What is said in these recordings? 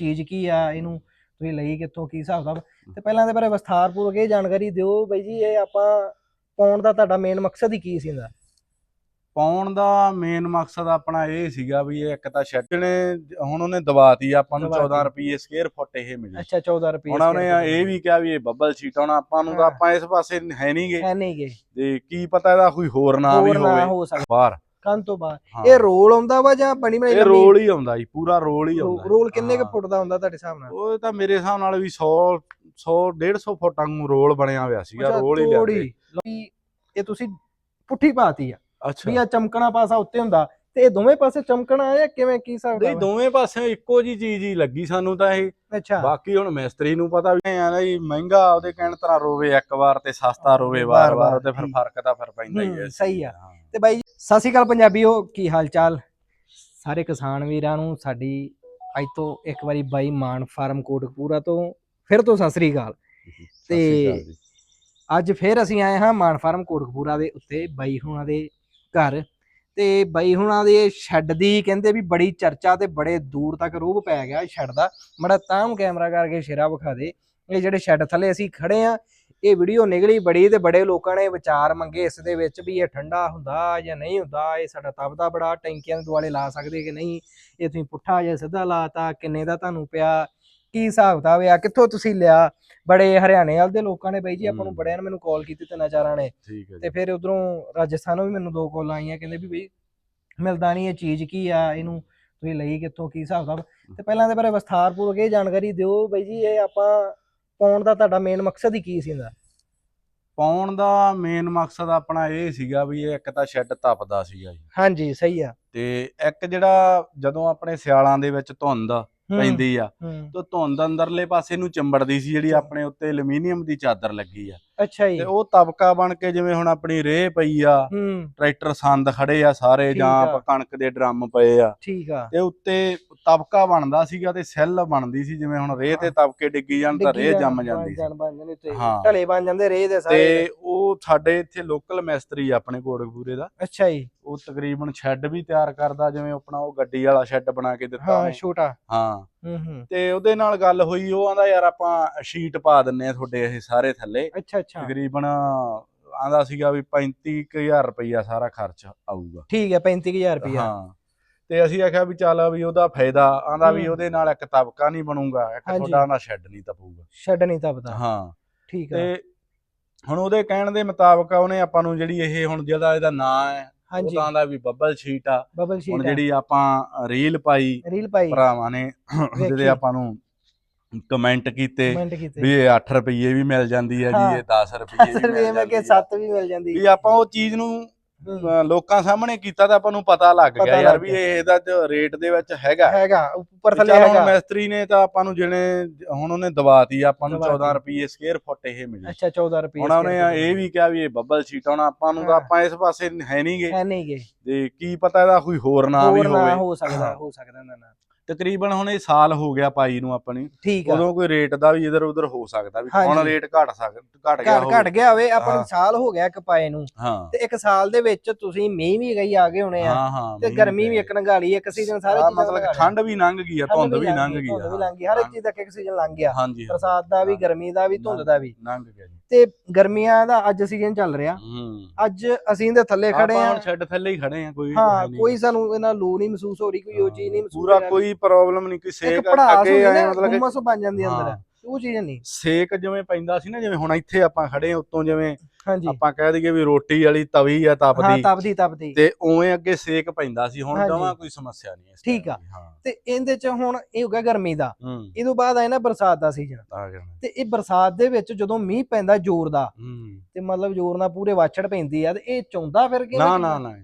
ਚੀਜ਼ ਕੀ ਆ ਇਹਨੂੰ ਤੁਸੀਂ ਲਈ ਕਿੱਥੋਂ ਕੀ ਹਿਸਾਬ ਦਾ ਤੇ ਪਹਿਲਾਂ ਦੇ ਬਾਰੇ ਵਿਸਥਾਰਪੂਰਵਕ ਇਹ ਜਾਣਕਾਰੀ ਦਿਓ ਬਾਈ ਜੀ ਇਹ ਆਪਾਂ ਪਾਉਣ ਦਾ ਤੁਹਾਡਾ ਮੇਨ ਮਕਸਦ ਹੀ ਕੀ ਸੀ ਇਹਦਾ? ਪਾਉਣ ਦਾ ਮੇਨ ਮਕਸਦ ਆਪਣਾ ਇਹ ਸੀਗਾ ਵੀ ਇਹ ਇੱਕ ਤਾਂ ਸ਼ੈੱਡ ਨੇ ਹੁਣ ਉਹਨੇ ਦਵਾਤੀ ਆਪਾਂ ਨੂੰ ਦਵਾਤੀ। 14 ਰੁਪਏ ਸਕੁਅਰ ਫੁੱਟ ਇਹ ਮਿਲੀ। ਅੱਛਾ 14 ਰੁਪਏ ਹੁਣ ਉਹਨੇ ਇਹ ਵੀ ਕਿਹਾ ਵੀ ਇਹ ਬੱਬਲ ਸ਼ੀਟ ਹੁਣ ਆਪਾਂ ਨੂੰ ਤਾਂ। ਆਪਾਂ ਇਸ ਪਾਸੇ ਹੈ ਨਹੀਂਗੇ ਹੈ ਨਹੀਂ ਗੇ ਤੇ ਕੀ ਪਤਾ ਇਹਦਾ ਕੋਈ ਹੋਰ ਨਾਮ ਹੋਵੇ। ਹੋ ਸਕਦਾ ਬਾਹਰ। ਕੰਨ ਤੋਂ ਬਾਅਦ ਹਾਂ। ਇਹ ਰੋਲ ਆਉਂਦਾ ਵਾ ਜਾਂ ਬਣੀ ਬਣਾਈ ਇਹ? ਰੋਲ ਹੀ ਆਉਂਦਾ ਜੀ ਪੂਰਾ ਰੋਲ ਹੀ ਆਉਂਦਾ ਰੋਲ ਕਿੰਨੇ ਕੁ। ਫੁੱਟ ਦਾ ਹੁੰਦਾ ਤੁਹਾਡੇ ਹਿਸਾਬ ਨਾਲ ਉਹ ਤਾਂ ਮੇਰੇ ਹਿਸਾਬ ਨਾਲ ਵੀ 100 100 150 ਫੁੱਟ ਨੂੰ ਰੋਲ ਬਣਿਆ ਹੋਇਆ ਸੀਗਾ ਰੋਲ ਹੀ। ਲਿਆਂਦੇ ਇਹ ਤੁਸੀਂ ਪੁੱਠੀ ਪਾਤੀ ਆ ਅੱਛਾ ਵੀ ਆ ਚਮਕਣਾ ਪਾਸਾ ਉੱਤੇ ਹੁੰਦਾ ਤੇ ਇਹ ਦੋਵੇਂ ਪਾਸੇ ਚਮਕਣਾ ਆ ਜਾਂ ਕਿਵੇਂ ਕੀ ਹਿਸਾਬ ਨਹੀਂ ਦੋਵੇਂ ਪਾਸਿਓਂ ਇੱਕੋ ਜੀ ਚੀਜ਼ ਹੀ ਲੱਗੀ ਸਾਨੂੰ ਤਾਂ ਇਹ। ਅੱਛਾ। ਬਾਕੀ ਹੁਣ ਮਿਸਤਰੀ ਨੂੰ ਪਤਾ ਵੀ ਆ ਨਾ ਜੀ ਮਹਿੰਗਾ ਉਹਦੇ ਕਹਿਣ ਤਰ੍ਹਾਂ ਰੋਵੇ ਇੱਕ ਵਾਰ ਤੇ ਸਸਤਾ ਰੋਵੇ ਵਾਰ-ਵਾਰ, ਉਹਦੇ ਫਿਰ। ਫ਼ਰਕ ਤਾਂ ਫਿਰ ਪੈਂਦਾ ਹੀ ਹੈ ਸਹੀ ਆ। ਤੇ ਬਾਈ ਜੀ, ਸਤਿ ਸ਼੍ਰੀ ਅਕਾਲ ਪੰਜਾਬੀਓ ਕੀ ਹਾਲ ਚਾਲ ਸਾਰੇ ਕਿਸਾਨ ਵੀਰਾਂ ਨੂੰ ਸਾਡੀ ਅੱਜ ਤੋਂ ਇੱਕ ਵਾਰੀ ਬਾਈ ਮਾਨ ਫਾਰਮ ਕੋਟਕਪੂਰਾ ਤੋਂ ਫਿਰ ਤੋਂ ਸਤਿ ਸ਼੍ਰੀ ਅਕਾਲ। ਤੇ। ਅੱਜ ਫਿਰ ਅਸੀਂ ਆਏ ਹਾਂ ਮਾਨ ਫਾਰਮ ਕੋਟਕਪੂਰਾ ਦੇ ਉੱਤੇ ਬਾਈ ਹੁਣਾਂ ਦੇ ਘਰ। ਤੇ ਬਈ ਹੁਣਾਂ ਦੇ ਸ਼ੈੱਡ ਦੀ ਕਹਿੰਦੇ ਵੀ ਬੜੀ ਚਰਚਾ ਤੇ ਬੜੇ ਦੂਰ ਤੱਕ ਰੂਹ ਪੈ ਗਿਆ ਸ਼ੈੱਡ ਦਾ। ਮੜਾ ਤਾਂ ਕੈਮਰਾ ਕਰਕੇ ਸ਼ੇਰਾ ਵਿਖਾ ਦੇ। ਇਹ ਜਿਹੜੇ ਸ਼ੈੱਡ ਥੱਲੇ ਅਸੀਂ ਖੜੇ ਆ, ਇਹ ਵੀਡੀਓ ਨਿਕਲੀ ਬੜੀ ਤੇ ਬੜੇ ਲੋਕਾਂ ਨੇ ਵਿਚਾਰ ਮੰਗੇ ਇਸ ਦੇ ਵਿੱਚ ਵੀ ਇਹ ਠੰਡਾ ਹੁੰਦਾ ਜਾਂ ਨਹੀਂ ਹੁੰਦਾ, ਇਹ ਸਾਡਾ ਤਪਦਾ ਬੜਾ, ਟੈਂਕੀਆਂ ਦੇ ਦੁਆਲੇ ਲਾ ਸਕਦੇ ਕਿ ਨਹੀਂ, ਇਹ ਤੁਸੀਂ ਪੁੱਠਾ ਜਾਂ ਸਿੱਧਾ ਲਾਤਾ ਕਿੰਨੇ ਦਾ ਤੁਹਾਨੂੰ ਪਿਆ ਕੀ ਹਿਸਾਬ ਕਿਤਾਬ ਆ ਕਿੱਥੋਂ ਤੁਸੀਂ ਲਿਆ? ਬੜੇ ਹਰਿਆਣੇ ਵਾਲ ਦੇ ਲੋਕਾਂ ਨੇ ਬਾਈ ਜੀ ਆਪਾਂ ਨੂੰ। ਬੜਿਆਂ ਨੇ ਮੈਨੂੰ ਕਾਲ ਕੀਤੀ ਤਿੰਨਾਂ ਚਾਰਾਂ ਨੇ। ਠੀਕ ਹੈ ਜੀ। ਤੇ ਫਿਰ ਉਧਰੋਂ ਰਾਜਸਥਾਨੋਂ ਵੀ ਮੈਨੂੰ ਦੋ ਕਾਲ ਆਈਆਂ ਕਹਿੰਦੇ ਵੀ ਬਈ ਮਿਲਦਾ ਨਹੀਂ ਇਹ ਚੀਜ਼ ਕੀ ਆ ਇਹਨੂੰ? ਤੁਸੀਂ ਲਈ ਕਿੱਥੋਂ ਕੀ ਹਿਸਾਬ ਦਾ ਤੇ ਪਹਿਲਾਂ ਦੇ ਬਾਰੇ ਵਿਸਥਾਰਪੂਰਵਕ ਇਹ ਜਾਣਕਾਰੀ ਦਿਓ ਬਈ ਜੀ ਇਹ ਆਪਾਂ ਪਾਉਣ ਦਾ ਤੁਹਾਡਾ ਮੇਨ ਮਕਸਦ ਹੀ ਕੀ ਸੀ ਇਹਦਾ? ਪਾਉਣ ਦਾ ਮੇਨ ਮਕਸਦ ਆਪਣਾ ਇਹ ਸੀਗਾ ਵੀ ਇਹ ਇੱਕ ਤਾਂ ਸ਼ੈੱਡ ਤਪਦਾ ਸੀਗਾ ਜੀ। ਹਾਂਜੀ ਸਹੀ ਆ। ਤੇ ਇੱਕ ਜਿਹੜਾ ਜਦੋਂ ਆਪਣੇ ਸਿਆਲਾਂ ਦੇ ਵਿੱਚ ਧੁੰਦ ਪੈਂਦੀ ਆ। ਤੇ ਧੁੰਦ ਅੰਦਰਲੇ ਪਾਸੇ ਨੂੰ ਚਿੰਬੜਦੀ ਸੀ ਜਿਹੜੀ ਆਪਣੇ ਉੱਤੇ ਐਲੂਮੀਨੀਅਮ ਦੀ ਚਾਦਰ ਲੱਗੀ ਆ। ਅੱਛਾ ਜੀ। ਤੇ ਉਹ ਤਬਕਾ ਬਣ ਕੇ ਜਿਵੇਂ ਹੁਣ ਆਪਣੀ ਰੇਹ ਪਈ ਆ ਹੂੰ। ਟਰੈਕਟਰ ਸੰਦ ਖੜੇ ਆ ਸਾਰੇ ਠੀਕ ਜਾਂ ਆ। ਆਪਾਂ ਕਣਕ ਦੇ ਡਰਮ ਪਏ ਆ। ਠੀਕ ਆ। ਤੇ ਉੱਤੇ ਤਬਕਾ ਬਣਦਾ ਸੀਗਾ ਤੇ ਸੈੱਲ ਬਣਦੀ ਸੀ ਜਿਵੇਂ ਹੁਣ ਰੇਹ ਤੇ ਤਬਕੇ ਡਿੱਗੀ ਜਾਣ ਤਾਂ ਡਿੱਗੀ ਰੇਹ ਜੰਮ ਜਾਂਦੀ ਸੀ। ਜਾਣ ਬਣ ਜਾਂਦੇ ਤੇ ਹਾਂ। ਢਲੇ ਬਣ ਜਾਂਦੇ ਰੇਹ ਦੇ ਸਾਰੇ। ਤੇ ਉਹ ਸਾਡੇ ਇੱਥੇ ਲੋਕਲ ਮਿਸਤਰੀ ਆ ਆਪਣੇ ਕੋਟਕਪੂਰੇ ਦਾ। ਅੱਛਾ ਜੀ। ਉਹ ਤਕਰੀਬਨ ਸ਼ੈੱਡ ਵੀ ਤਿਆਰ ਕਰਦਾ ਜਿਵੇਂ ਆਪਣਾ ਉਹ ਗੱਡੀ ਵਾਲਾ ਸ਼ੈੱਡ ਬਣਾ ਕੇ ਦਿੱਤਾ ਹਾਂ ਉਹਨੇ। ਛੋਟਾ। ਹਾਂ। ਹੂੰ ਹੂੰ। ਤੇ ਉਹਦੇ ਨਾਲ ਗੱਲ ਹੋਈ ਉਹ ਆਂਦਾ ਯਾਰ ਆਪਾਂ ਸ਼ੀਟ ਪਾ ਦਿੰਨੇ ਆ ਤੁਹਾਡੇ ਇਹ ਸਾਰੇ ਥੱਲੇ। ਅੱਛਾ ਅੱਛਾ। ਤਕਰੀਬਨ ਆਂਦਾ ਸੀਗਾ ਵੀ 35000 ਰੁਪਈਆ ਸਾਰਾ ਖਰਚ ਆਊਗਾ। ਠੀਕ ਹੈ 35000 ਰੁਪਇਆ ਹਾਂ। ਤੇ ਅਸੀਂ ਆਖਿਆ ਵੀ ਚੱਲ ਵੀ ਉਹਦਾ ਫਾਇਦਾ। ਆਂਦਾ ਵੀ ਹੂੰ। ਉਹਦੇ ਨਾਲ ਇੱਕ ਤਬਕਾ ਨਹੀਂ ਬਣੂਗਾ ਇੱਕ। ਤੁਹਾਡਾ ਆਂਦਾ ਸ਼ੈੱਡ ਨਹੀਂ ਤਪੂਗਾ। ਛੱਡ ਨਹੀਂ ਤਪਦਾ। ਹਾਂ। ਠੀਕ ਆ। ਤੇ ਹੁਣ ਉਹਦੇ ਕਹਿਣ ਦੇ ਮੁਤਾਬਕ ਉਹਨੇ ਆਪਾਂ ਨੂੰ ਜਿਹੜੀ ਇਹ ਹੁਣ ਜਿਹਦਾ ਇਹਦਾ ਨਾਂ ਹੈ ਹਾਂਜੀ। ਤਾਂ ਆਂਦਾ ਵੀ ਬੱਬਲ ਸ਼ੀਟ ਆ। ਬਬਲ ਹੁਣ ਸ਼ੀਟ ਜਿਹੜੀ ਆਪਾਂ ਰੀਲ ਪਾਈ ਰੀਲ ਪਾਈ। ਭਰਾਵਾਂ ਨੇ। ਜਿਹਦੇ ਆਪਾਂ ਨੂੰ ਕਮੈਂਟ ਕੀਤੇ ਵੀ ਇਹ 8 ਰੁਪਏ ਵੀ ਮਿਲ ਜਾਂਦੀ ਹੈ। ਜੀ ਇਹ 10 ਰੁਪਏ ਵੀ ਮਿਲ ਜਾਂਦੀ ਹੈ। 7 ਵੀ ਮਿਲ ਜਾਂਦੀ। ਵੀ ਆਪਾਂ ਉਹ ਚੀਜ਼ ਨੂੰ ਅਹ, ਲੋਕਾਂ ਸਾਹਮਣੇ ਕੀਤਾ ਤਾਂ ਆਪਾਂ ਨੂੰ ਪਤਾ ਲੱਗ ਪਤਾ ਗਿਆ ਯਾਰ ਲੱਗ ਵੀ ਗਿਆ। ਇਹ ਇਹਦਾ ਜੋ ਰੇਟ ਦੇ ਵਿੱਚ ਹੈਗਾ ਹੈਗਾ ਉੱਪਰ ਥੱਲੇ ਚੱਲ ਹੈਗਾ ਮਿਸਤਰੀ ਨੇ ਤਾਂ ਆਪਾਂ ਨੂੰ ਜਿਹਨੇ ਹੁਣ ਉਹਨੇ ਦਵਾਤੀ ਆਪਾਂ ਨੂੰ ਦਵਾਤੀ। 14 ਰੁਪਏ ਸਕੁਅਰ ਫੁੱਟ ਇਹ ਮਿਲੀ ਅੱਛਾ 14 ਰੁਪਏ ਹੁਣ ਉਹਨੇ ਇਹ ਵੀ ਕਿਹਾ ਵੀ ਇਹ ਬੱਬਲ ਸ਼ੀਟ ਹੁਣ ਆਪਾਂ ਨੂੰ ਤਾਂ ਹਾਂ। ਆਪਾਂ ਇਸ ਪਾਸੇ ਹੈ ਨਹੀਂਗੇ ਹੈ ਨਹੀਂ ਗੇ ਤੇ ਕੀ ਪਤਾ ਇਹਦਾ ਕੋਈ ਹੋਰ ਨਾਮ ਵੀ ਹੋਰ ਨਾ ਹੋਵੇ ਹੋ ਸਕਦਾ ਹਾਂ। ਹੋ ਸਕਦਾ ਨਾ ਨਾ ਤਕਰੀਬਨ ਹੁਣ ਇਹ ਸਾਲ ਹੋ ਗਿਆ ਪਾਈ ਨੂੰ ਆਪਣੀ। ਠੀਕ ਆ। ਉਦੋਂ ਕੋਈ ਰੇਟ ਦਾ ਵੀ ਇਧਰ ਉਧਰ ਹੋ ਸਕਦਾ ਵੀ ਹੁਣ। ਰੇਟ ਘਟ ਸਕਦਾ ਘਟ ਗਿਆ ਘਟ ਘਟ ਹੋਵੇ। ਗਿਆ ਹੋਵੇ ਆਪਾਂ ਨੂੰ। ਸਾਲ ਹੋ ਗਿਆ ਕਪਾਏ ਨੂੰ। ਤੇ ਇੱਕ ਸਾਲ ਦੇ ਵਿੱਚ ਤੁਸੀਂ ਮੀਂਹ ਵੀ ਗਈ ਆ ਗਏ ਹੋਣੇ ਆ। ਤੇ ਗਰਮੀ ਵੀ ਇੱਕ ਨੰਗਾਲੀ ਇੱਕ ਸੀਜ਼ਨ ਸਾਰੇ ਮਤਲਬ ਠੰਡ ਵੀ ਲੰਘ ਗਈ ਆ। ਧੁੰਦ ਵੀ ਲੰਘ ਗਈ ਆ। ਲੰਘ ਗਈ ਹਰ ਇੱਕ ਚੀਜ਼ ਦਾ ਇੱਕ ਸੀਜ਼ਨ ਲੰਘ ਗਿਆ ਬਰਸਾਤ ਦਾ ਵੀ। ਗਰਮੀ ਦਾ ਵੀ ਧੁੰਦ ਦਾ ਵੀ। ਲੰਘ ਗਿਆ ਜੀ। ਤੇ ਗਰਮੀਆਂ ਦਾ ਅੱਜ ਸੀਜ਼ਨ ਚੱਲ ਰਿਹਾ ਅੱਜ ਅਸੀਂ ਦੇ ਥੱਲੇ ਖੜੇ ਆਪਾਂ ਆ ਛੱਡ ਥੱਲੇ ਹੀ ਖੜੇ ਆ ਕੋਈ ਹਾਂ। ਕੋਈ ਸਾਨੂੰ ਇਹਨਾਂ ਲੂ ਨਹੀਂ ਮਹਿਸੂਸ ਹੋ ਰਹੀ ਕੋਈ ਉਹ ਚੀਜ਼ ਨਹੀਂ ਮਹਿਸੂਸ ਪੂਰਾ। ਕੋਈ ਪ੍ਰੋਬਲਮ ਨਹੀਂ ਕੋਈ ਸੇਕ ਅੱਗੇ ਆਏ ਮਤਲਬ ਕਿ ਹੁਮਸ ਬਣ ਜਾਂਦੀ ਅੰਦਰ। ਉਹ ਚੀਜ਼ ਨਹੀਂ ਸੇਕ ਜਿਵੇਂ ਪੈਂਦਾ ਸੀ ਨਾ ਜਿਵੇਂ ਹੁਣ ਇੱਥੇ ਆਪਾਂ ਖੜੇ ਆ ਉੱਤੋਂ ਜਿਵੇਂ ਹਾਂਜੀ। ਆਪਾਂ ਕਹਿ ਦਈਏ ਵੀ ਰੋਟੀ ਵਾਲੀ ਤਵੀ ਆ ਹਾਂ ਤਪਦੀ। ਤਪਦੀ ਤਪਦੀ। ਤੇ ਉਵੇਂ ਅੱਗੇ ਸੇਕ ਪੈਂਦਾ ਸੀ ਹੁਣ। ਜਮਾਂ ਕੋਈ ਸਮੱਸਿਆ ਨਹੀਂ ਇਸ ਠੀਕ ਆ। ਦੀ, ਤੇ ਇਹਦੇ ਚ ਹੁਣ ਇਹ ਹੋ ਗਿਆ ਗਰਮੀ ਦਾ। ਹੂੰ। ਇਹ ਤੋਂ ਬਾਅਦ ਆਇਆ ਨਾ ਬਰਸਾਤ ਦਾ ਸੀਜ਼ਨ ਤੇ ਇਹ ਬਰਸਾਤ ਦੇ ਵਿੱਚ ਜਦੋਂ ਮੀਂਹ ਪੈਂਦਾ ਜ਼ੋਰ ਦਾ ਤੇ ਮਤਲਬ ਜ਼ੋਰ ਨਾਲ ਪੂਰੇ ਵਾਛੜ ਪੈਂਦੀ ਆ ਤੇ ਇਹ ਚੌਂਦਾ ਫਿਰ ਕਿ ਨਾ ਨਾ ਨਾ।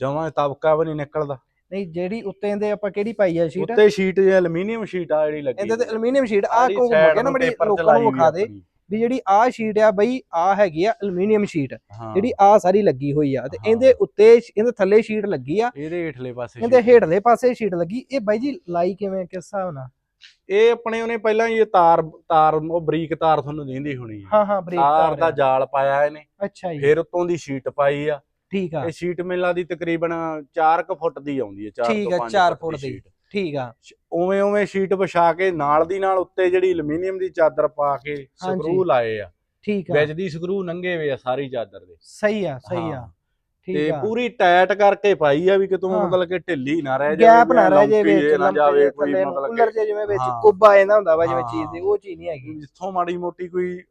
ਜਮਾਂ ਤਬਕਾ ਵੀ ਨਹੀਂ ਨਿਕਲਦਾ। ਨਹੀਂ ਜਿਹੜੀ ਉੱਤੇ ਇਹਦੇ ਆਪਾਂ ਕਿਹੜੀ ਪਾਈ ਆ ਸ਼ੀਟ ਉੱਤੇ ਸ਼ੀਟ ਜੇ ਐਲੂਮੀਨੀਅਮ ਸ਼ੀਟ ਆ ਜਿਹੜੀ ਲੱਗੀ ਇਹਦੇ ਤੇ। ਐਲੂਮੀਨੀਅਮ ਸ਼ੀਟ ਆ ਕੋ side ਕੇ ਨਾ paper ਲੋਕਾਂ ਨੂੰ ਵਿਖਾ ਦੇ। ਵੀ ਜਿਹੜੀ ਆ ਸ਼ੀਟ ਆ ਬਈ ਆ ਹੈਗੀ ਆ ਐਲੂਮੀਨੀਅਮ ਸ਼ੀਟ। ਜਿਹੜੀ ਆ ਸਾਰੀ ਲੱਗੀ ਹੋਈ ਆ। ਤੇ। ਇਹਦੇ ਉੱਤੇ ਇਹਦੇ ਥੱਲੇ ਸ਼ੀਟ ਲੱਗੀ ਆ। ਇਹਦੇ ਹੇਠਲੇ ਪਾਸੇ ਇਹਦੇ ਹੇਠਲੇ ਪਾਸੇ ਸ਼ੀਟ ਲੱਗੀ। ਇਹ ਬਾਈ ਜੀ ਲਾਈ ਕਿਵੇਂ ਕਿਸ ਹਿਸਾਬ ਨਾਲ? ਇਹ ਆਪਣੇ ਉਹਨੇ ਪਹਿਲਾਂ ਇਹ ਤਾਰ ਤਾਰ ਉਹ ਬਰੀਕ ਤਾਰ ਤੁਹਾਨੂੰ ਦਿੰਦੀ ਹੋਣੀ ਹੈ ਹਾਂ ਬ੍ਰੇਕ ਤਾਰ ਦਾ ਜਾਲ ਪਾਇਆ ਇਹਨੇ। ਅੱਛਾ ਜੀ। ਫਿਰ ਉਤੋਂ ਦੀ ਸ਼ੀਟ ਪਾਈ ਆ। ਠੀਕ ਆ। ਇਹ ਸ਼ੀਟ ਮੇਲਾ ਦੀ ਤਕਰੀਬਨ 4 ਕੁ ਫੁੱਟ ਦੀ ਆਉਂਦੀ ਹੈ 4 ਠੀਕ ਤੋਂ ਆ, 5 ਚਾਰ ਫੁੱਟ ਦੀ। ਠੀਕ ਆ। ਉਵੇਂ ਉਵੇਂ ਸ਼ੀਟ ਵਿਛਾ ਕੇ ਨਾਲ ਦੀ ਨਾਲ ਉੱਤੇ ਜਿਹੜੀ ਐਲੂਮੀਨੀਅਮ ਦੀ ਚਾਦਰ ਪਾ ਕੇ। ਸਕਰੂ ਲਾਏ ਆ। ਠੀਕ ਆ। ਵਿੱਚ ਦੀ ਸਕਰੂ ਨੰਗੇ ਵੇ ਆ ਸਾਰੀ ਚਾਦਰ ਦੇ। ਸਹੀ ਆ ਸਹੀ ਆ। ਤੇ ਪੂਰੀ ਟਾਈਟ ਕਰਕੇ ਪਾਈ ਆ ਵੀ ਕਿਤੋਂ। ਮਤਲਬ ਕਿ ਢਿੱਲੀ ਨਾ ਰਹਿ ਗੈਪ ਨਾ ਰਹਿ ਜੇ ਲੰਪੀ ਵਿੱਚ ਨਾ ਜਾਵੇ ਕੋਈ ਮਤਲਬ ਕਿ ਜੇ ਜਿਵੇਂ ਵਿੱਚ। ਕੁੱਬਾ ਇਹਦਾ ਹੁੰਦਾ ਵਾ ਜਿਵੇਂ। ਚੀਜ਼ ਦੀ ਉਹ ਚੀਜ਼ ਨਹੀਂ ਹੈਗੀ। ਜਿੱਥੋਂ ਮਾੜੀ ਮੋਟੀ ਕੋਈ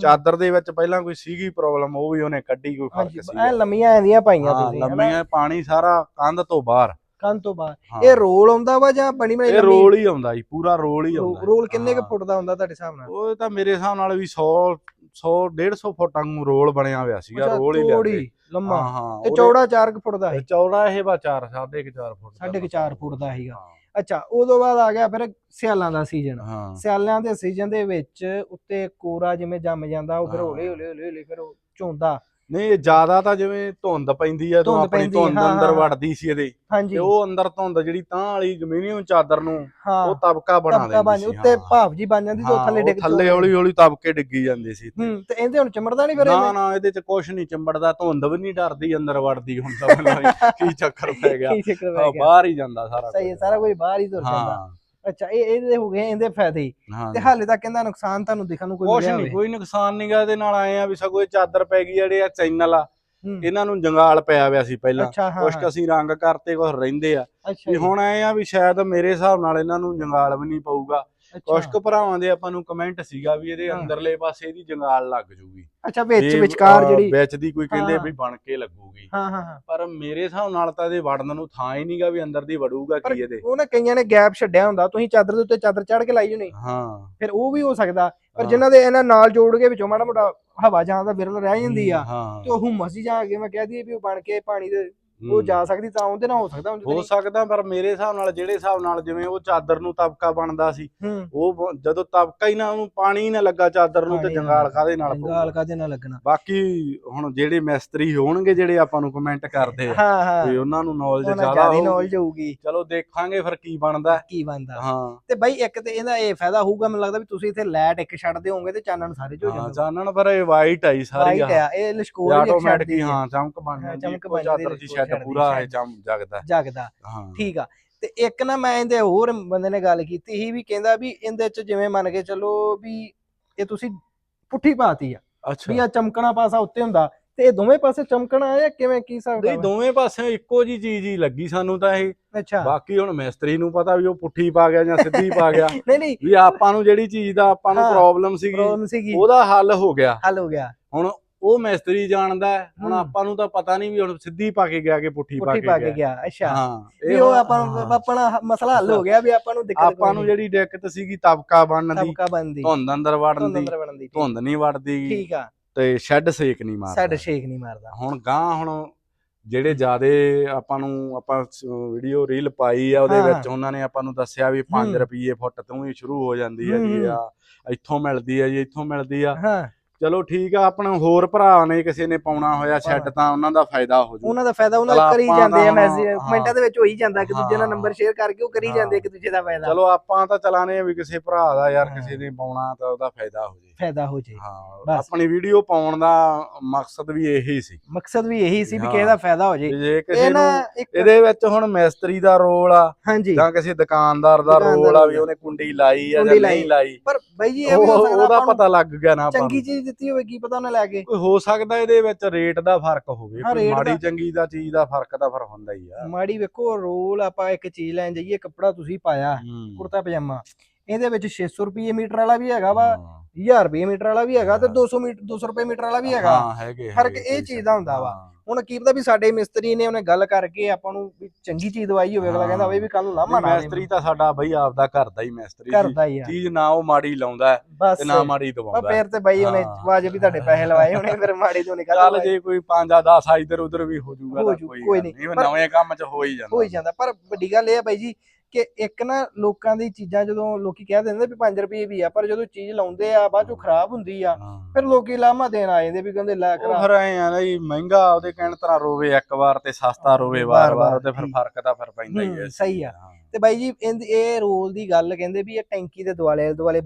ਚਾਦਰ ਦੇ ਵਿੱਚ ਪਹਿਲਾਂ ਕੋਈ ਸੀਗੀ ਪ੍ਰੋਬਲਮ ਉਹ ਵੀ ਉਹਨੇ ਕੱਢੀ ਕੋਈ ਫ਼ਰਕ ਸੀ ਐ ਲੰਮੀਆਂ ਆਂਦੀਆਂ ਪਾਈਆਂ ਤੁਸੀਂ? ਲੰਮੀਆਂ ਪਾਣੀ ਸਾਰਾ ਕੰਧ ਤੋਂ ਬਾਹਰ। ਕੰਨ ਤੋਂ ਬਾਅਦ। ਹਾਂ। ਇਹ ਰੋਲ ਆਉਂਦਾ ਵਾ ਜਾਂ ਬਣੀ ਬਣਾਈ ਇਹ? ਰੋਲ ਹੀ ਆਉਂਦਾ ਜੀ ਪੂਰਾ ਰੋਲ ਹੀ ਆਉਂਦਾ। ਰੋਲ ਕਿੰਨੇ ਕੁ ਹਾਂ। ਫੁੱਟ ਦਾ ਹੁੰਦਾ ਤੁਹਾਡੇ ਹਿਸਾਬ ਨਾਲ? ਉਹ ਤਾਂ ਮੇਰੇ ਹਿਸਾਬ ਨਾਲ ਵੀ 100 100 150 ਫੁੱਟ ਵਾਂਗੂ ਰੋਲ ਬਣਿਆ ਹੋਇਆ ਸੀਗਾ ਰੋਲ ਹੀ ਲਿਆਂਦੇ ਲੰਮਾ। ਹਾਂ ਹਾਂ ਤੇ ਚੌੜਾ 4 ਫੁੱਟ ਦਾ ਸੀ। ਚੌੜਾ ਇਹ ਬਾ 4 4.5 4 ਫੁੱਟ ਦਾ। ਸਾਢੇ ਕੁ ਚਾਰ ਫੁੱਟ ਦਾ ਸੀਗਾ। ਹਾਂ, ਅੱਛਾ ਉਦੋਂ ਬਾਅਦ ਆ ਗਿਆ ਫਿਰ ਸਿਆਲਾਂ ਦਾ ਸੀਜ਼ਨ। ਹਾਂ। ਸਿਆਲਾਂ ਦੇ ਸੀਜ਼ਨ ਦੇ ਵਿੱਚ ਉੱਤੇ ਕੋਰਾ ਜਿਵੇਂ ਜੰਮ ਜਾਂਦਾ ਉਹ ਫਿਰ ਹਾਂ। ਹੌਲੀ ਹੌਲੀ ਹੌਲੀ ਹੌਲੀ ਫਿਰ ਉਹ ਝੋਂਦਾ। ਨਹੀਂ ਇਹ ਜ਼ਿਆਦਾ ਤਾਂ ਜਿਵੇਂ ਧੁੰਦ ਪੈਂਦੀ ਆ ਤੋਂ ਆਪਣੀ ਧੁੰਦ ਅੰਦਰ। ਵੜਦੀ ਸੀ ਇਹਦੇ। ਤੇ ਉਹ ਅੰਦਰ ਧੁੰਦ ਜਿਹੜੀ ਤਾਂ ਵਾਲੀ ਜ਼ਮੀਨੀਅਮ ਚਾਦਰ ਨੂੰ ਉਹ ਤਬਕਾ ਬਣਾ ਤਬਕਾ ਬਣ ਦਿੰਦੀ ਸੀ ਉੱਤੇ। ਭਾਫ ਜੀ ਬਣ ਜਾਂਦੀ ਤੇ ਥੱਲੇ ਡਿੱਗ ਥੱਲੇ ਹੌਲੀ ਹੌਲੀ ਤਬਕੇ ਡਿੱਗੀ ਜਾਂਦੀ ਸੀ ਤੇ ਇਹਦੇ ਹੁਣ ਚਮੜਦਾ ਨਹੀਂ ਫਿਰ ਨਾ ਨਾ ਇਹਦੇ ਚ ਕੁਛ ਨਹੀਂ ਚੰਬੜਦਾ ਧੁੰਦ ਵੀ ਨਹੀਂ ਡਰਦੀ ਅੰਦਰ ਵੜਦੀ ਹੁਣ ਤਾਂ ਕੀ ਚੱਕਰ ਪੈ ਗਿਆ। ਬਾਹਰ ਹੀ ਜਾਂਦਾ ਸਾਰਾ ਸਹੀ। ਸਾਰਾ ਕੁਝ ਬਾਹਰ ਹੀ ਤੁਰ ਜਾਂਦਾ। ਅੱਛਾ ਇਹ ਇਹਦੇ ਹੋ ਗਏ ਇਹਦੇ ਫਾਇਦੇ ਤੇ ਹਾਲੇ ਤੱਕ ਇਹਦਾ ਨੁਕਸਾਨ ਤੁਹਾਨੂੰ ਦਿਖਣ ਨੂੰ ਕੋਈ ਮਿਲਿਆ ਨਹੀਂ ਕੋਈ ਨੁਕਸਾਨ ਨਹੀਂਗਾ ਇਹਦੇ ਨਾਲ ਆਏ ਆ ਵੀ ਸਗੋਂ ਇਹ ਚਾਦਰ ਪੈ ਗਈ ਜਿਹੜੇ ਆ ਚੈਨਲ ਆ। ਇਹਨਾਂ ਨੂੰ ਜੰਗਾਲ ਪਿਆ ਹੋਇਆ ਸੀ ਪਹਿਲਾਂ। ਕੁਛ ਅਸੀਂ ਰੰਗ ਕਰਤੇ ਕੁਛ ਰਹਿੰਦੇ ਆ। ਵੀ ਹੁਣ ਆਏ ਆ ਵੀ ਸ਼ਾਇਦ ਮੇਰੇ ਹਿਸਾਬ ਨਾਲ ਇਹਨਾਂ ਨੂੰ ਜੰਗਾਲ ਵੀ ਨਹੀਂ ਪਊਗਾ। ਅੱਛਾ। ਕੁਛ ਕੁ ਭਰਾਵਾਂ ਦੇ ਆਪਾਂ ਨੂੰ ਕਮੈਂਟ ਸੀਗਾ ਵੀ ਇਹਦੇ। ਅੰਦਰਲੇ ਪਾਸੇ ਇਹਦੀ ਜੰਗਾਲ ਲੱਗ ਜੂਗੀ ਅੱਛਾ ਵਿੱਚ ਵਿਚਕਾਰ ਅਹ, ਜਿਹੜੀ ਵਿੱਚ ਦੀ ਕੋਈ ਕਹਿੰਦੇ ਹਾਂ। ਵੀ ਬਣ ਕੇ ਲੱਗੂਗੀ ਹਾਂ ਹਾਂ ਹਾਂ ਪਰ ਮੇਰੇ ਹਿਸਾਬ ਨਾਲ ਤਾਂ ਇਹਦੇ ਵੜਨ ਨੂੰ ਥਾਂ ਹੀ ਨਹੀਂਗਾ ਵੀ ਅੰਦਰ ਦੀ ਵੜੂਗਾ ਪਰ ਕੀ ਇਹਦੇ ਉਹ ਨਾ ਕਈਆਂ ਨੇ ਗੈਪ ਛੱਡਿਆ ਹੁੰਦਾ ਤੁਸੀਂ ਚਾਦਰ ਦੇ ਉੱਤੇ ਚਾਦਰ ਚੜ ਕੇ ਲਾਈ ਹੋਣੀ ਹਾਂ ਫਿਰ ਉਹ ਵੀ ਹੋ ਸਕਦਾ ਪਰ ਹਾਂ। ਜਿਨ੍ਹਾਂ ਦੇ ਇਹਨਾਂ ਨਾਲ ਜੋੜ ਕੇ ਵਿੱਚੋਂ ਮਾੜਾ ਮੋਟਾ ਹਵਾ ਜਾਂ ਦਾ ਵਿਰਲ ਰਹਿ ਜਾਂਦੀ ਆ ਹਾਂ ਤੇ ਉਹ ਹੁਮਸ ਹੀ ਜਾ ਕੇ ਮੈਂ ਕਹਿ ਦਈਏ ਵੀ ਉਹ ਬਣ ਕੇ ਪਾਣੀ ਦੇ ਉਹ। ਜਾ ਸਕਦੀ ਤਾਂ ਉਹਦੇ ਨਾਲ ਹੋ ਸਕਦਾ ਤਾਂ ਹੋ। ਸਕਦਾ ਪਰ ਮੇਰੇ ਹਿਸਾਬ ਨਾਲ ਜਿਹੜੇ ਹਿਸਾਬ ਨਾਲ ਜਿਵੇਂ ਉਹ ਚਾਦਰ ਨੂੰ ਤਬਕਾ ਬਣਦਾ ਸੀ ਉਹ ਜਦੋਂ ਤਬਕਾ ਹੀ ਨਾ ਉਹਨੂੰ ਪਾਣੀ ਹੀ ਨਾ ਲੱਗਾ ਚਾਦਰ ਨੂੰ ਤੇ ਜੰਗਾਲ ਕਾਦੇ ਨਾਲ ਜੰਗਾਲ ਕਾਦੇ ਨਾਲ ਲੱਗਣਾ। ਬਾਕੀ ਹੁਣ ਜਿਹੜੇ ਮਿਸਤਰੀ ਹੋਣਗੇ ਜਿਹੜੇ ਆਪਾਂ ਨੂੰ ਕਮੈਂਟ ਕਰਦੇ ਆ ਵੀ ਉਹਨਾਂ ਨੂੰ ਨੌਲੇਜ ਜ਼ਿਆਦਾ ਹੋਊਗੀ ਨੌਲੇਜ ਹੋਊਗੀ। ਚਲੋ ਦੇਖਾਂਗੇ ਫਿਰ ਕੀ ਬਣਦਾ। ਕੀ ਬੰਦਾ ਹਾਂ। ਤੇ ਬਾਈ ਇੱਕ ਤੇ ਇਹਦਾ ਇਹ ਫਾਇਦਾ ਹੋਊਗਾ ਮੈਨੂੰ ਲੱਗਦਾ ਵੀ ਤੁਸੀਂ ਇੱਥੇ ਲਾਈਟ ਇੱਕ ਛੱਡਦੇ ਹੋਵੋਗੇ ਤੇ ਚਾਨਣ ਸਾਰੇ ਹਾਂ ਜਾਂਦਾ ਚਾਨਣ ਪਰ ਇਹ ਵਾਈਟ ਆਈ ਸਾਰੀ ਵਾਈਟ ਆ ਇਹ ਲਸ਼ਕੋਰ ਵੀ ਇੱਕ ਛੱਡਦੀ ਹਾਂ ਚਮਕ ਬਣ ਜਾਂਦੀ ਚਮਕ ਬਣ ਜਾਂਦੀ, ਚਾਦਰ ਦੀ। ਛੱਡਦੀ, ਪੂਰਾ ਇਹ। ਚਮ ਜਗਦਾ ਜਗਦਾ। ਠੀਕ ਆ। ਤੇ ਇੱਕ ਨਾ ਮੈਂ ਇਹਦੇ ਹੋਰ ਬੰਦੇ ਨੇ ਗੱਲ ਕੀਤੀ ਸੀ ਵੀ ਕਹਿੰਦਾ ਵੀ ਇਹਦੇ ਚ ਜਿਵੇਂ ਮੰਨ ਕੇ ਚੱਲੋ ਵੀ ਇਹ ਤੁਸੀਂ ਪੁੱਠੀ ਪਾਤੀ ਆ। ਅੱਛਾ। ਵੀ ਆ ਚਮਕਣਾ ਪਾਸਾ ਉੱਤੇ ਹੁੰਦਾ। ਤੇ ਇਹ ਦੋਵੇਂ ਪਾਸੇ ਚਮਕਣਾ ਆ ਕਿਵੇਂ ਕੀ ਹਿਸਾਬ ਨਹੀਂ ਦੋਵੇਂ ਪਾਸਿਓਂ ਇੱਕੋ ਜੀ ਚੀਜ਼ ਹੀ ਲੱਗੀ ਸਾਨੂੰ ਤਾਂ ਇਹ। ਅੱਛਾ। ਬਾਕੀ ਹੁਣ ਮਿਸਤਰੀ ਨੂੰ ਪਤਾ ਵੀ ਉਹ ਪੁੱਠੀ ਪਾ ਗਿਆ ਜਾਂ ਸਿੱਧੀ ਪਾ ਗਿਆ। ਨਹੀਂ ਨਹੀਂ। ਵੀ ਆਪਾਂ ਨੂੰ ਜਿਹੜੀ ਚੀਜ਼ ਦਾ ਆਪਾਂ ਨੂੰ ਪ੍ਰੋਬਲਮ ਸੀਗੀ। ਉਹਦਾ ਹੱਲ ਹੋ ਗਿਆ। ਹੱਲ ਹੋ ਗਿਆ। ਹੁਣ ਉਹ ਮਿਸਤਰੀ ਜਾਣਦਾ ਹੁਣ। ਆਪਾਂ ਨੂੰ ਤਾਂ ਪਤਾ ਨਹੀਂ ਵੀ ਹੁਣ ਸਿੱਧੀ ਪਾ ਕੇ ਗਿਆ ਕਿ ਪੁੱਠੀ ਪਾ ਪੁੱਠੀ ਕੇ ਪਾ ਕੇ ਗਿਆ ਅੱਛਾ। ਹਾਂ ਵੀ ਉਹ ਆਪਾਂ ਨੂੰ। ਆਪਣਾ ਮਸਲਾ ਹੱਲ ਹੋ ਗਿਆ ਵੀ ਆਪਾਂ ਨੂੰ ਦਿੱਕਤ ਆਪਾਂ ਨੂੰ ਜਿਹੜੀ ਦਿੱਕਤ ਸੀਗੀ ਤਬਕਾ ਬਣਨ ਦੀ ਤਬਕਾ ਬੰਦੀ ਧੁੰਦ ਅੰਦਰ ਵੜਨ ਦੀ ਬਣਨ ਧੁੰਦ ਨਹੀਂ ਵੜਦੀ। ਠੀਕ ਆ। ਤੇ ਸ਼ੈੱਡ ਸੇਕ ਨਹੀਂ ਮਾਰਦਾ। ਸਾਡਾ ਸ਼ੇਕ ਨਹੀਂ ਮਾਰਦਾ। ਹੁਣ ਗਾਂ ਹੁਣ ਜਿਹੜੇ ਜਿਆਦੇ ਆਪਾਂ ਨੂੰ ਆਪਾਂ ਵੀਡੀਓ ਰੀਲ ਪਾਈ ਆ ਉਹਦੇ ਵਿੱਚ ਉਹਨਾਂ ਨੇ ਆਪਾਂ ਨੂੰ ਦੱਸਿਆ ਵੀ 5 ਹੂੰ। ਰੁਪਏ ਫੁੱਟ ਤੋਂ ਹੀ ਸ਼ੁਰੂ ਹੋ ਜਾਂਦੀ ਹੈ। ਜੀ। ਆ। ਇੱਥੋਂ ਮਿਲਦੀ ਹੈ ਜੀ ਇੱਥੋਂ ਮਿਲਦੀ ਆ। ਹਾਂ। ਚਲੋ ਠੀਕ ਆ ਆਪਣਾ ਹੋਰ ਭਰਾ ਨੇ ਕਿਸੇ ਨੇ ਪਾਉਣਾ ਹੋਇਆ ਸ਼ੈੱਡ ਤਾਂ ਉਹਨਾਂ ਦਾ ਫਾਇਦਾ ਹੋ ਜੂ ਉਹਨਾਂ ਦਾ ਫਾਇਦਾ ਉਹਨਾਂ ਕਰੀ ਜਾਂਦੇ ਆ ਮੈਸੇਜ। ਕਮੈਂਟਾਂ ਦੇ ਵਿੱਚ ਹੋਈ ਜਾਂਦਾ ਇੱਕ ਦੂਜੇ ਨਾਲ। ਨੰਬਰ ਸ਼ੇਅਰ ਕਰਕੇ ਉਹ ਕਰੀ। ਜਾਂਦੇ ਇੱਕ ਦੂਜੇ ਦਾ ਫਾਇਦਾ ਚਲੋ ਆਪਾਂ ਤਾਂ ਚਲਾਣੇ ਆ ਵੀ ਕਿਸੇ ਭਰਾ ਦਾ ਯਾਰ। ਕਿਸੇ ਨੇ ਪਾਉਣਾ ਤਾਂ ਉਹਦਾ ਫਾਇਦਾ ਹੋ ਜੇ ਫਾਇਦਾ ਹੋ ਜੇ ਹਾਂ। ਆਪਣੀ ਵੀਡੀਓ ਪਾਉਣ ਦਾ ਮਕਸਦ ਵੀ ਇਹੀ ਸੀ ਮਕਸਦ ਵੀ ਇਹੀ ਸੀ ਵੀ। ਕਿਸੇ ਦਾ ਫਾਇਦਾ ਹੋ ਜੇ ਇਹ ਨੂੰ ਇਹਦੇ ਵਿੱਚ ਹੁਣ ਮਿਸਤਰੀ ਦਾ ਰੋਲ ਆ ਜਾਂ ਕਿਸੇ ਦੁਕਾਨਦਾਰ ਦਾ ਰੋਲ ਆ ਵੀ। ਉਹਨੇ ਕੁੰਡੀ ਲਾਈ ਆ ਜਾਂ। ਨਹੀਂ ਲਾਈ ਪਰ ਬਾਈ ਜੀ ਇਹ ਵੀ ਹੋ ਸਕਦਾ ਉਹਦਾ ਪਤਾ ਲੱਗ ਗਿਆ ਨਾ ਆਪਾਂ ਚੰਗੀ ਚੀਜ਼ ਦਿੱਤੀ ਹੋਵੇ ਕੀ ਪਤਾ ਉਹਨੇ ਲੈ ਕੇ ਕੋਈ ਹੋ ਸਕਦਾ ਇਹਦੇ ਵਿੱਚ ਰੇਟ ਦਾ ਫ਼ਰਕ ਹੋਵੇ ਮਾੜੀ। ਚੰਗੀ ਦਾ ਚੀਜ਼ ਦਾ ਫ਼ਰਕ ਤਾਂ ਫਿਰ ਹੁੰਦਾ ਹੀ ਆ ਮਾੜੀ ਵੇਖੋ ਰੋਲ ਆਪਾਂ ਇੱਕ ਚੀਜ਼ ਲੈਣ ਜਾਈਏ ਕੱਪੜਾ ਤੁਸੀਂ ਪਾਇਆ ਹੂੰ। ਕੁੜਤਾ ਪਜਾਮਾ ਇਹਦੇ ਵਿੱਚ 600 ਰੁਪਏ ਮੀਟਰ ਵਾਲਾ ਵੀ ਹੈਗਾ ਵਾ ਹਾਂ। 1000 ਰੁਪਏ ਮੀਟਰ ਵਾਲਾ ਵੀ ਹੈਗਾ ਤੇ ਹਾਂ। 200 ਮੀਟਰ 200 ਰੁਪਏ ਮੀਟਰ ਵਾਲਾ ਵੀ ਹੈਗਾ ਹਾਂ ਹੈਗੇ ਫ਼ਰਕ ਇਹ ਚੀਜ਼ ਦਾ ਹੁੰਦਾ ਵਾ। ਹੁਣ ਕੀ ਪਤਾ ਵੀ ਸਾਡੇ ਮਿਸਤਰੀ ਨੇ ਉਹਨੇ ਗੱਲ ਕਰਕੇ ਆਪਾਂ ਨੂੰ ਵੀ ਚੰਗੀ ਚੀਜ਼ ਦਵਾਈ ਹੋਵੇ ਅਗਲਾ ਕਹਿੰਦਾ ਹੋਵੇ ਵੀ ਕੱਲ ਲਾਮਾ ਨਾ ਮਿਸਤਰੀ ਤਾਂ ਸਾਡਾ ਬਈ ਆਪਦਾ ਘਰ ਦਾ ਹੀ ਮਿਸਤਰੀ ਆ ਚੀਜ਼ ਨਾ ਉਹ ਮਾੜੀ ਲਾਉਂਦਾ ਤੇ ਨਾ ਮਾੜੀ ਦਵਾਉਂਦਾ। ਫੇਰ ਤੇ ਬਾਈ ਉਹਨੇ। ਵਾਜਬ ਵੀ ਤੁਹਾਡੇ ਪੈਸੇ ਲਵਾਏ ਹੋਣੇ ਫਿਰ ਮਾੜੇ ਤੋਂ ਨਿਕਲ ਚੱਲ ਜੇ ਕੋਈ 5 ਆ 10 ਆ ਇਧਰ ਉਧਰ ਵੀ ਹੋ ਜਾਊਗਾ ਤਾਂ ਜੂ, ਕੋਈ ਨਹੀਂ। ਨਵੇਂ ਕੰਮ 'ਚ ਹੋ ਹੀ ਜਾਂਦਾ ਹੋ ਹੀ ਜਾਂਦਾ ਪਰ ਵੱਡੀ ਗੱਲ ਇਹ ਆ ਬਾਈ ਜੀ ਕਿ ਇੱਕ ਨਾ ਲੋਕਾਂ ਦੀ ਚੀਜ਼ਾਂ ਜਦੋਂ ਲੋਕੀ ਕਹਿ ਦਿੰਦੇ ਵੀ 5 ਰੁਪਏ ਵੀ ਆ ਪਰ ਜਦੋਂ ਚੀਜ਼ ਲਾਉਂਦੇ ਆ ਬਾਅਦ ਚੋਂ ਖਰਾਬ ਹੁੰਦੀ ਆ ਹਾਂ। ਫਿਰ ਲੋਕੀ ਲਾਮਾ ਦੇਣ ਆ ਜਾਂਦੇ ਵੀ ਕਹਿੰਦੇ ਲੈ ਕਰਾ ਫਿਰ ਐ ਆ ਜੀ ਮਹਿੰਗਾ ਉਹਦੇ ਕਹਿਣ ਤਰ੍ਹਾਂ ਰੋਵੇ ਇੱਕ ਵਾਰ ਤੇ ਸਸਤਾ ਰੋਵੇ ਵਾਰ-ਵਾਰ, ਉਹਦੇ ਫਿਰ। ਫ਼ਰਕ ਤਾਂ ਫਿਰ ਪੈਂਦਾ ਹੀ ਹੂੰ, ਹੈ ਸਹੀ ਆ। ਤੇ ਬਾਈ ਜੀ ਇਹ ਰੋਲ ਦੀ ਗੱਲ ਕਹਿੰਦੇ ਵੀ ਇਹ ਟੈਂਕੀ ਦੇ ਦੁਆਲੇ ਦੁਆਲੇ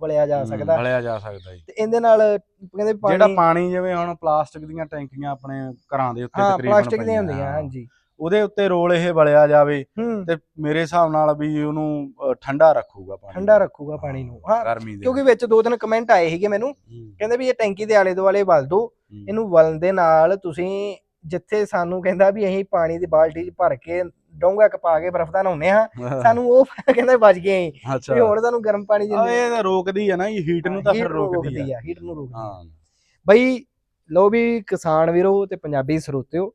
ਵਲਿਆ ਜਾ ਸਕਦਾ ਭਲਿਆ ਜਾ ਸਕਦਾ ਜੀ ਤੇ ਇਹਦੇ ਨਾਲ ਕਹਿੰਦੇ ਜਿਹੜਾ ਪਾਣੀ ਪਾਣੀ ਜਿਵੇਂ ਹੁਣ ਪਲਾਸਟਿਕ ਦੀਆਂ ਟੈਂਕੀਆਂ ਆਪਣੇ ਘਰਾਂ ਦੇ ਉੱਤੇ ਹਾਂ ਤਕਰੀਬਨ ਪਲਾਸਟਿਕ ਦੀਆਂ ਹੁੰਦੀਆਂ ਹਾਂ। ਹਾਂਜੀ ਉਹਦੇ ਉੱਤੇ ਰੋਲ ਇਹ ਵਲਿਆ ਜਾਵੇ ਤੇ ਮੇਰੇ ਹਿਸਾਬ ਨਾਲ ਵੀ ਉਹਨੂੰ ਠੰਡਾ ਰੱਖੂਗਾ ਪਾਣੀ ਠੰਡਾ ਰੱਖੂਗਾ ਪਾਣੀ ਨੂੰ। ਹਾਂ ਗਰਮੀ ਦੇ ਕਿਉਂਕਿ ਵਿੱਚ ਦੋ ਤਿੰਨ ਕਮੈਂਟ ਆਏ ਸੀਗੇ ਮੈਨੂੰ। ਕਹਿੰਦੇ ਵੀ ਇਹ ਟੈਂਕੀ ਦੇ ਆਲੇ ਦੁਆਲੇ ਵਲ ਦੋ। ਇਹਨੂੰ ਵਲਣ ਦੇ ਨਾਲ ਤੁਸੀਂ ਜਿੱਥੇ ਸਾਨੂੰ ਕਹਿੰਦਾ ਵੀ ਅਸੀਂ ਪਾਣੀ ਦੀ ਬਾਲਟੀ 'ਚ ਭਰ ਕੇ ਡੋਂਗਾ ਇੱਕ ਪਾ ਕੇ ਬਰਫ਼ ਦਾ ਨਹਾਉਂਦੇ ਹਾਂ ਸਾਨੂੰ ਉਹ ਕਹਿੰਦਾ ਬਚ ਗਏ ਵੀ ਹੁਣ ਸਾਨੂੰ ਗਰਮ ਪਾਣੀ ਆ ਇਹ ਤਾਂ ਰੋਕਦੀ ਆ ਨਾ ਇਹ ਹੀਟ ਨੂੰ ਤਾਂ ਫਿਰ ਰੋਕਦੀ ਆ। ਆ ਹੀਟ ਨੂੰ ਰੋਕਦੀ ਆ। ਹਾਂ। ਬਈ ਲੋ ਵੀ ਕਿਸਾਨ ਵੀਰੋ ਤੇ ਪੰਜਾਬੀ ਸਰੋਤਿਓ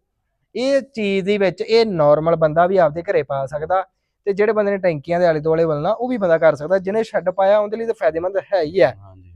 ਇਹ ਚੀਜ਼ ਦੇ ਵਿੱਚ ਇਹ ਨਾਰਮਲ ਬੰਦਾ ਵੀ ਆਪਦੇ ਘਰੇ ਪਾ ਸਕਦਾ ਤੇ ਜਿਹੜੇ ਬੰਦੇ ਨੇ ਟੈਂਕੀਆਂ ਦੇ ਆਲੇ ਦੁਆਲੇ ਵੱਲਣਾ ਉਹ ਵੀ ਬੰਦਾ ਕਰ ਸਕਦਾ ਜਿਹਨੇ ਸ਼ੈੱਡ ਪਾਇਆ ਉਹਦੇ ਲਈ ਤਾਂ ਫਾਇਦੇਮੰਦ ਹੈ ਹੀ ਹੈ। ਹਾਂਜੀ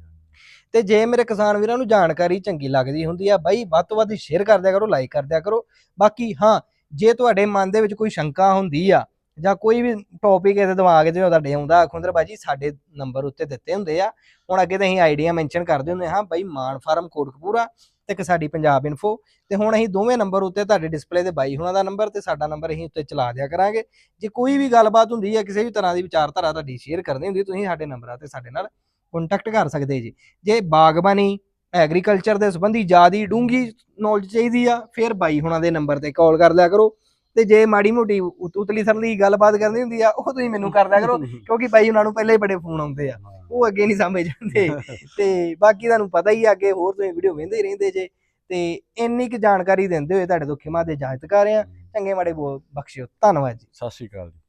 ਤੇ ਜੇ ਮੇਰੇ ਕਿਸਾਨ ਵੀਰਾਂ ਨੂੰ ਜਾਣਕਾਰੀ ਚੰਗੀ ਲੱਗਦੀ ਹੁੰਦੀ ਆ ਬਾਈ ਵੱਧ ਤੋਂ ਵੱਧ ਸ਼ੇਅਰ ਕਰ ਦਿਆ ਕਰੋ ਲਾਈਕ ਕਰ ਦਿਆ ਕਰੋ। ਬਾਕੀ ਹਾਂ ਜੇ ਤੁਹਾਡੇ ਮਨ ਦੇ ਵਿੱਚ ਕੋਈ ਸ਼ੰਕਾ ਹੁੰਦੀ ਆ ਜਾਂ ਕੋਈ ਵੀ ਟੌਪਿਕ ਇਹਦੇ ਦਿਮਾਗ 'ਚ ਤੁਹਾਡੇ ਆਉਂਦਾ ਖੁੰਦਰ ਬਾਜੀ ਸਾਡੇ ਨੰਬਰ ਉੱਤੇ ਦਿੱਤੇ ਹੁੰਦੇ ਆ। ਹੁਣ ਅੱਗੇ ਤਾਂ ਅਸੀਂ ਆਈਡੀਆ ਮੈਂਸ਼ਨ ਕਰਦੇ ਹੁੰਦੇ ਹਾਂ ਬਾਈ ਮਾਨ ਫਾਰਮ ਕੋਟਕਪੂਰਾ ਤੇ ਇੱਕ ਸਾਡੀ ਪੰਜਾਬ ਇਨਫੋ ਤੇ ਹੁਣ ਅਸੀਂ ਦੋਵੇਂ ਨੰਬਰ ਉੱਤੇ ਤੁਹਾਡੇ ਡਿਸਪਲੇ ਤੇ ਬਾਈ ਹੁਣਾਂ ਦਾ ਨੰਬਰ ਤੇ ਸਾਡਾ ਨੰਬਰ ਅਸੀਂ ਉੱਤੇ ਚਲਾ ਦਿਆ ਕਰਾਂਗੇ। ਜੇ ਕੋਈ ਵੀ ਗੱਲਬਾਤ ਹੁੰਦੀ ਹੈ ਕਿਸੇ ਵੀ ਤਰ੍ਹਾਂ ਦੀ ਵਿਚਾਰਧਾਰਾ ਤੁਹਾਡੀ ਸ਼ੇਅਰ ਕਰਨੀ ਹੁੰਦੀ ਤੁਸੀਂ ਸਾਡੇ ਨੰਬਰਾਂ ਤੇ ਸਾਡੇ ਨਾਲ ਕੰਟੈਕਟ ਕਰ ਸਕਦੇ ਜੀ। ਜੇ ਬਾਗਬਾਨੀ ਐਗਰੀਕਲਚਰ ਦੇ ਸੰਬੰਧੀ ਜਿਆਦੀ ਡੂੰਗੀ ਨੌਲੇਜ ਚਾਹੀਦੀ ਆ ਫਿਰ ਬਾਈ ਹੁਣਾਂ ਦੇ ਨੰਬਰ ਤੇ ਕਾਲ ਕਰ ਲਿਆ ਕਰੋ। ਤੇ ਜੇ ਮਾੜੀ ਮੋਟੀ ਉਤ- ਉਤਲੀ ਸਰਲੀ ਗੱਲਬਾਤ ਕਰਨੀ ਹੁੰਦੀ ਆ ਉਹ ਤੁਸੀਂ ਮੈਨੂੰ ਕਰ ਲਿਆ ਕਰੋ ਕਿਉਂਕਿ ਬਾਈ ਉਹਨਾਂ ਨੂੰ ਪਹਿਲਾਂ ਹੀ ਬੜੇ ਫੋਨ ਆਉਂਦੇ ਆ। ਉਹ ਅੱਗੇ ਨਹੀਂ ਸਮਝ ਜਾਂਦੇ ਤੇ ਬਾਕੀ ਤੁਹਾਨੂੰ ਪਤਾ ਹੀ ਆ ਅੱਗੇ ਹੋਰ ਤੁਸੀਂ ਵੀਡੀਓ ਵੇਖਦੇ ਹੀ ਰਹਿੰਦੇ ਜੇ। ਤੇ ਇੰਨੀ ਕੁ ਜਾਣਕਾਰੀ ਦਿੰਦੇ ਹੋਏ ਤੁਹਾਡੇ ਤੋਂ ਖਿਮਾ ਦੇ ਇਜਾਜ਼ਤ ਕਰ ਰਹੇ ਆ ਚੰਗੇ ਮਾੜੇ ਬੋ- ਬਖਸ਼ਿਓ। ਧੰਨਵਾਦ ਜੀ। ਸਤਿ ਸ਼੍ਰੀ ਅਕਾਲ ਜੀ।